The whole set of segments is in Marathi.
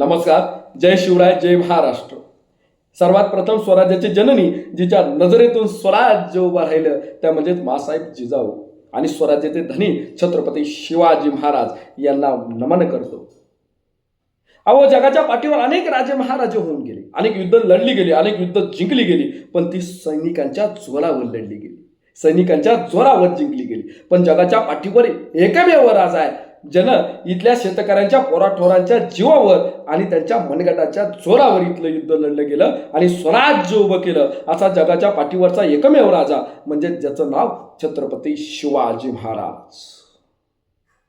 नमस्कार जय शिवराय जय महाराष्ट्र. सर्वात प्रथम स्वराज्याची जननी जिच्या नजरेतून स्वराज्य उभं राहिलं त्या म्हणजेच मासाहेब जिजाऊ. आणि स्वराज्याचे धनी छत्रपती शिवाजी महाराज यांना नमन करतो. अहो जगाच्या पाठीवर अनेक राजे महाराजे होऊन गेले. अनेक युद्ध लढली गेली अनेक युद्ध जिंकली गेली पण ती सैनिकांच्या जोरावर लढली गेली. सैनिकांच्या जोरावर जिंकली गेली. पण जगाच्या पाठीवर एकमेव राजा आहे जन इथल्या शेतकऱ्यांच्या पोराठोरांच्या जीवावर आणि त्यांच्या मनगटाच्या जोरावर इथलं युद्ध लढलं गेलं आणि स्वराज्य उभं केलं. असा जगाच्या पाठीवरचा एकमेव राजा म्हणजे ज्याचं नाव छत्रपती शिवाजी महाराज.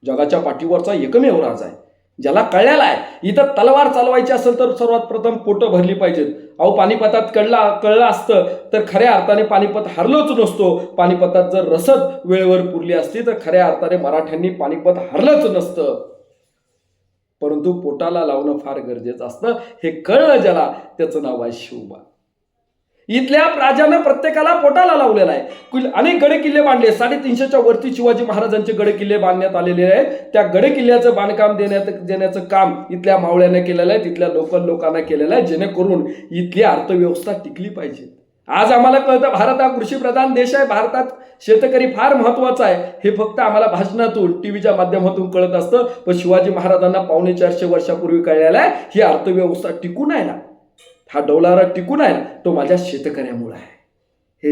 जगाच्या पाठीवरचा एकमेव राजा आहे. ज्याला कळलेला आहे. इथं तलवार चालवायची असेल तर सर्वात प्रथम पोटं भरली पाहिजेत. अहो पानिपतात कळला कळलं असतं तर खऱ्या अर्थाने पानिपत हरलोच नसतो. पानिपतात जर रसद वेळेवर पुरली असती तर खऱ्या अर्थाने मराठ्यांनी पानिपत हरलंच नसतं. परंतु पोटाला लावणं फार गरजेचं असतं. हे कळलं ज्याला त्याचं नाव आहे शिवबा इथल्या राजानं प्रत्येकाला पोटाला लावलेला आहे. अनेक गड किल्ले बांधले. साडेतीनशेच्या वरती शिवाजी महाराजांचे गड किल्ले बांधण्यात आलेले आहेत. त्या गड किल्ल्याचं बांधकाम देण्यात देण्याचं काम इथल्या मावळ्याने केलेलं आहे. तिथल्या लोकल लोकांना केलेलं आहे. जेणेकरून इथली अर्थव्यवस्था टिकली पाहिजे. आज आम्हाला कळतं भारत हा कृषीप्रधान देश आहे. भारतात शेतकरी फार महत्त्वाचा आहे. हे फक्त आम्हाला भाषणातून टीव्हीच्या माध्यमातून कळत असतं. पण शिवाजी महाराजांना पावणे चारशे वर्षापूर्वी कळलेलं आहे. ही अर्थव्यवस्था टिकून आहे ना? हा डोलारा टिकून आहे तो माझ्या शेतकऱ्यामुळे आहे. हे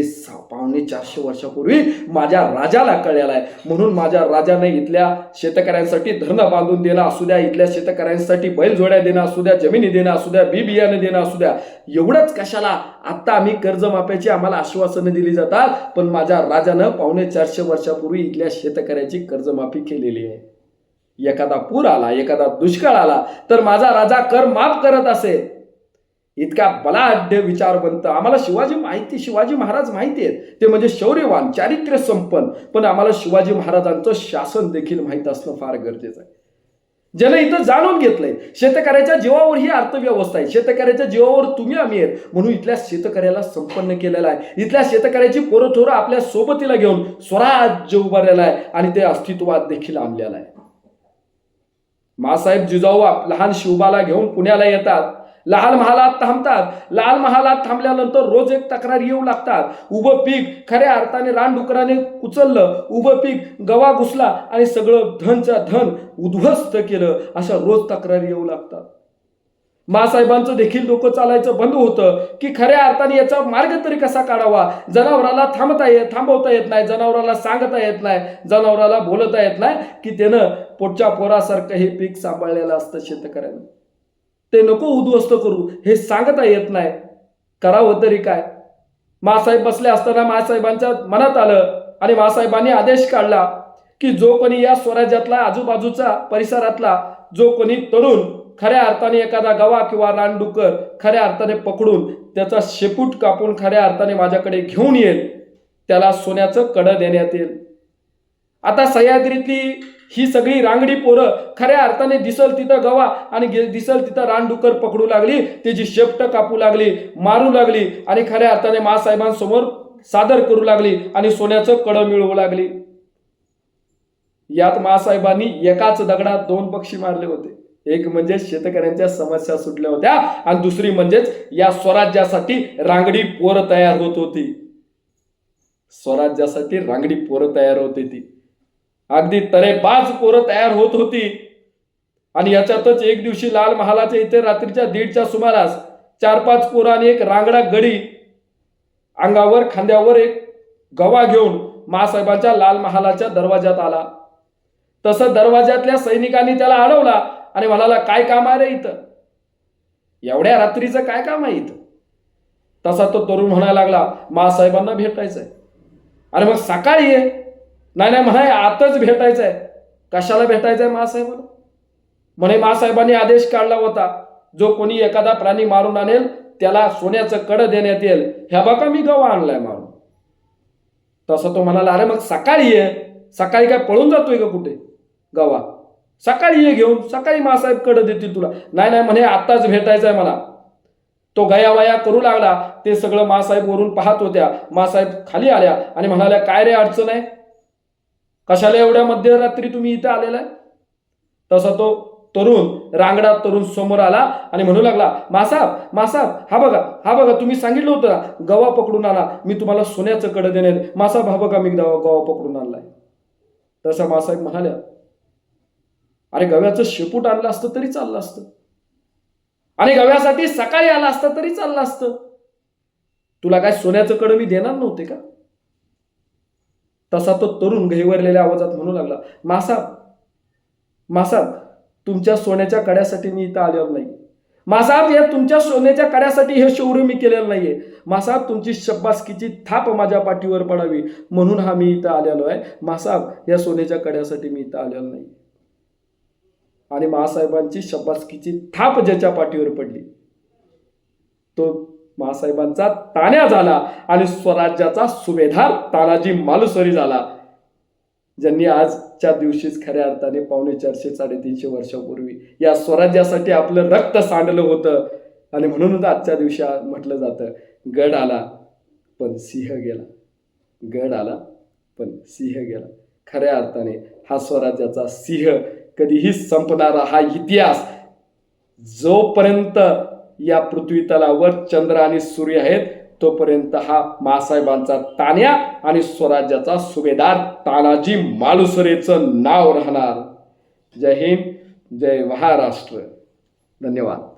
पावणे चारशे वर्षापूर्वी माझ्या राजाला कळलेला आहे. म्हणून माझ्या राजाने इथल्या शेतकऱ्यांसाठी धरणं बांधून देणं असू द्या इथल्या शेतकऱ्यांसाठी बैलजोड्या देणं असू द्या जमिनी देणं असू द्या बी बियाणं देणं असू द्या एवढंच कशाला आत्ता आम्ही कर्जमाफ्याची आम्हाला आश्वासनं दिली जातात पण माझ्या राजानं पावणे चारशे वर्षापूर्वी इथल्या शेतकऱ्याची कर्जमाफी केलेली आहे. एखादा पूर आला एखादा दुष्काळ आला तर माझा राजा कर माफ करत असे. इतका बलाढ्य विचारवंत. आम्हाला शिवाजी माहिती शिवाजी महाराज माहिती आहेत. ते म्हणजे शौर्यवान चारित्र्य संपन्न. पण आम्हाला शिवाजी महाराजांचं शासन देखील माहीत असणं फार गरजेचं आहे. ज्यानं इथं जाणून घेतलंय शेतकऱ्याच्या जीवावर ही अर्थव्यवस्था आहे. शेतकऱ्याच्या जीवावर तुम्ही आम्ही आहेत. म्हणून इथल्या शेतकऱ्याला संपन्न केलेला आहे. इथल्या शेतकऱ्याची पोरथोरं आपल्या सोबतीला घेऊन स्वराज्य उभारलेला आहे आणि ते अस्तित्वात देखील आणलेलं आहे. मासाहेब जिजाऊ लहान शिवबाला घेऊन पुण्याला येतात. लाल महालात थांबतात. लाल महालात थांबल्यानंतर रोज एक तक्रार येऊ लागतात. उभं पीक खऱ्या अर्थाने रानडुकराने उचललं. उभं पीक गवा घुसला आणि सगळं धनच्या धन उद्ध्वस्त केलं. अशा रोज तक्रारी येऊ लागतात. मासाहेबांचं देखील डोकं चालायचं बंद होतं की खऱ्या अर्थाने याचा मार्ग तरी कसा काढावा? जनावराला थांबता येत थांबवता येत नाही जनावराला सांगता येत नाही जनावराला बोलता येत नाही की त्यानं पोटच्या पोरासारखं हे पीक सांभाळलेलं असतं शेतकऱ्यानं. ते नको उद्ध्वस्त करू. हे सांगता येत नाही. करावं तरी काय? मासाहेब बसले असताना मासाहेबांच्या मनात आलं आणि मासाहेबांनी आदेश काढला की जो कोणी या स्वराज्यातला आजूबाजूचा परिसरातला जो कोणी तरुण खऱ्या अर्थाने एखादा गवा किंवा रानडुकर खऱ्या अर्थाने पकडून त्याचा शेपूट कापून खऱ्या अर्थाने माझ्याकडे घेऊन येईल त्याला सोन्याचं कडं देण्यात येईल. आता सह्याद्रीतली ही सगळी रांगडी पोरं खऱ्या अर्थाने दिसल तिथं गवा आणि दिसल तिथं रानडुकर पकडू लागली त्याची शेपट कापू लागली मारू लागली आणि खऱ्या अर्थाने मासाहेबांसमोर सादर करू लागली आणि सोन्याचं कडं मिळवू लागली. यात मासाहेबांनी एकाच दगडात दोन पक्षी मारले होते. एक म्हणजे शेतकऱ्यांच्या समस्या सुटल्या होत्या आणि दुसरी म्हणजेच या स्वराज्यासाठी रांगडी पोरं तयार होत होती. स्वराज्यासाठी रांगडी पोरं तयार होती ती अगदी तरेबाज पोरं तयार होत होती. आणि याच्यातच एक दिवशी लाल महालाच्या इथे रात्रीच्या दीडच्या सुमारास चार पाच पोरं आणि एक रांगडा गडी अंगावर खांद्यावर एक गवा घेऊन मासाहेबांच्या लाल महालाच्या दरवाज्यात आला. तसं दरवाज्यातल्या सैनिकांनी त्याला अडवला आणि म्हणाला काय काम आहे रे इथं? एवढ्या रात्रीचं काय काम आहे इथं? तसा तो तरुण म्हणायला लागला मासाहेबांना भेटायचंय. आणि मग सकाळी ये नाही नाही म्हणाय आताच भेटायचं आहे कशाला भेटायचं आहे महासाहेबांना म्हणे महासाहेबांनी आदेश काढला होता जो कोणी एखादा प्राणी मारून आणेल त्याला सोन्याचं कडं देण्यात येईल. ह्या बघा मी गवा आणलाय मारून. तसं तो म्हणाला अरे मग सकाळी ये. सकाळी काय पळून जातोय का कुठे? गवा. सकाळी ये घेऊन. सकाळी मासाहेब कडं देतील तुला. नाही नाही म्हणे आत्ताच भेटायचं आहे मला. तो गयावया करू लागला. ते सगळं मासाहेब वरून पाहत होत्या. मासाहेब खाली आल्या आणि म्हणाल्या काय रे अडचण आहे? कशाला एवढ्या मध्यरात्री तुम्ही इथं आलेला आहे? तसा तो तरुण रांगडा तरुण समोर आला आणि म्हणू लागला मासाब मासाब हा बघा हा बघा तुम्ही सांगितलं होतं ना गवा पकडून आला मी तुम्हाला सोन्याचं कडं देणार मासाब हा बघा मी गवा गवा पकडून आणलाय. तसा मासाहेब म्हणाल्या अरे गव्याचं शेपूट आणलं असतं तरी चाललं असतं. आणि गव्यासाठी सकाळी आला असतं तरी चाललं असतं. तुला काय सोन्याचं कडं मी देणार नव्हते का? तसा तो तरुण घहिवरलेल्या आवाजात म्हणू लागला मासाब मासाब तुमच्या सोन्याच्या कड्यासाठी मी इथं आलेलो नाही मासाब या तुमच्या सोन्याच्या कड्यासाठी हे शौर्य मी केलेलं नाहीये. मासाब तुमची शब्बासकीची थाप माझ्या पाठीवर पडावी म्हणून हा मी इथं आलेलो आहे. मासाब या सोन्याच्या कड्यासाठी मी इथं आलेलो नाही आणि महासाहेबांची शब्बासकीची थाप ज्याच्या पाठीवर पडली तो महासाहेबांचा ताण्या झाला आणि स्वराज्याचा सुभेदार तानाजी मालुसरी झाला. ज्यांनी आजच्या दिवशीच खऱ्या अर्थाने पावणे चारशे साडेतीनशे वर्षापूर्वी या स्वराज्यासाठी आपलं रक्त सांडलं होतं. आणि म्हणूनच आजच्या दिवशी म्हटलं जातं गड आला पण सिंह गेला. गड आला पण सिंह गेला. खऱ्या अर्थाने हा स्वराज्याचा सिंह कधीही संपणारा हा इतिहास जोपर्यंत या पृथ्वी तलावर चंद्र आणि सूर्य आहेत तोपर्यंत हा मासाहेबांचा तान्या आणि स्वराज्याचा सुभेदार तानाजी मालुसरेचं नाव राहणार. जय हिंद जय महाराष्ट्र. धन्यवाद.